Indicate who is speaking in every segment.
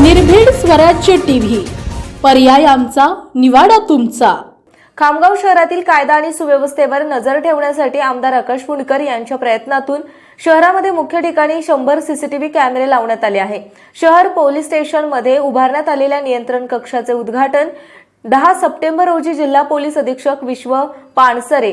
Speaker 1: निर्भीड स्वराज्य टीव्ही. पर्याय आमचा निवाडा तुमचा.
Speaker 2: खामगाव शहरातील कायदा आणि सुव्यवस्थेवर नजर ठेवण्यासाठी आमदार आकाश पुणकर यांच्या प्रयत्नातून शहरामध्ये मुख्य ठिकाणी शंभर सीसीटीव्ही कॅमेरे लावण्यात आले आहे. शहर पोलीस स्टेशनमध्ये उभारण्यात आलेल्या नियंत्रण कक्षाचे उद्घाटन दहा सप्टेंबर रोजी जिल्हा पोलीस अधीक्षक विश्व पानसरे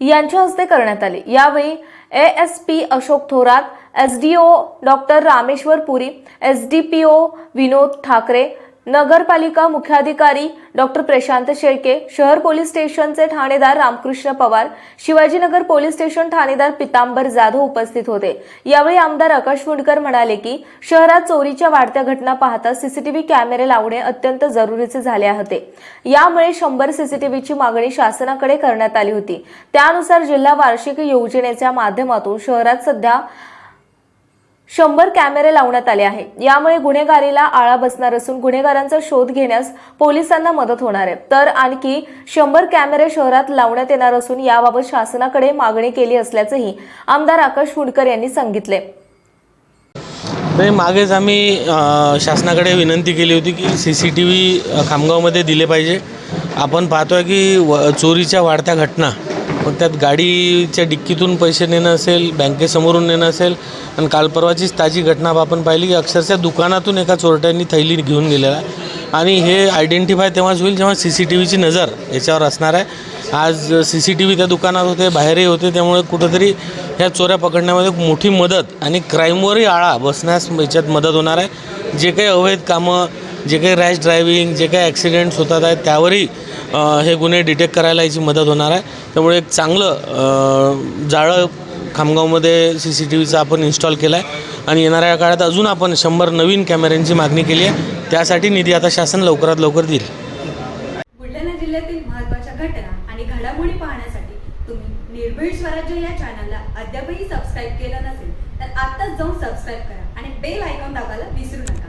Speaker 2: यांच्या हस्ते करण्यात आले. यावेळी ASP Ashok Thorat S DO doctor Rameshwar Puri S D P O Vinod Thakare नगरपालिका मुख्याधिकारी डॉक्टर प्रशांत शेळके शहर पोलीस स्टेशनचे ठाणेदार रामकृष्ण पवार शिवाजीनगर पोलीस स्टेशन ठाणेदार पितांबर जाधव उपस्थित होते. यावेळी आमदार आकाश मुंडकर म्हणाले की शहरात चोरीच्या वाढत्या घटना पाहता सीसीटीव्ही कॅमेरे लावणे अत्यंत जरुरीचे झाले होते. यामुळे शंभर सीसीटीव्हीची मागणी शासनाकडे करण्यात आली होती. त्यानुसार जिल्हा वार्षिक योजनेच्या माध्यमातून शहरात सध्या शंभर कॅमेरे लावण्यात आले आहे. यामुळे गुन्हेगारीला आळा बसणार असून गुन्हेगारांचा शोध घेण्यास पोलिसांना मदत होणार आहे. तर आणखी शंभर कॅमेरे शहरात लावण्यात येणार असून याबाबत शासनाकडे मागणी केली असल्याचंही आमदार आकाश फुंडकर यांनी सांगितले.
Speaker 3: नाही मागेच आम्ही शासनाकडे विनंती केली होती की सी सी टी व्ही खामगावमध्ये दिले पाहिजे. आपण पाहतो आहे की व चोरीच्या वाढत्या घटना मग त्यात गाडीच्या डिक्कीतून पैसे नेणं असेल बँकेसमोरून नेणं असेल आणि काल परवाचीच ताजी घटना आपण पाहिली की अक्षरशः दुकानातून एका चोरट्यांनी थैली घेऊन गेलेला आहे. आणि हे आयडेंटिफाय तेव्हाच होईल जेव्हा सी सी टी व्हीची नजर याच्यावर असणार आहे. आज सी सी टी व्ही त्या दुकानात होते बाहेरही होते त्यामुळे कुठंतरी ह्या चोऱ्या पकडण्यामध्ये मोठी मदत आणि क्राईमवरही आळा बसण्यास याच्यात मदत होणार आहे. जे काही अवैध कामं जे काही रॅश ड्रायव्हिंग जे काही ॲक्सिडेंट्स होतात आहेत त्यावरही हे गुन्हे डिटेक्ट करायला याची मदत होणार आहे. त्यामुळे एक चांगलं जाळं खामगावमध्ये सी सी टी व्हीचं आपण इन्स्टॉल केलं आहे आणि येणाऱ्या काळात अजून आपण शंभर नवीन कॅमेऱ्यांची मागणी केली आहे. त्यासाठी निधी आता शासन लवकरात लवकर देईल.
Speaker 4: बुलढाणा जिल्ह्यातील महत्त्वाच्या घटना आणि घडामोडी पाहण्यासाठी तुम्ही निर्भीड स्वराज्य या चॅनलला अद्यापही सबस्क्राईब केलं नसेल तर आत्ताच जाऊन सबस्क्राईब करा आणि बेल आयकॉन दाबायला विसरू नका.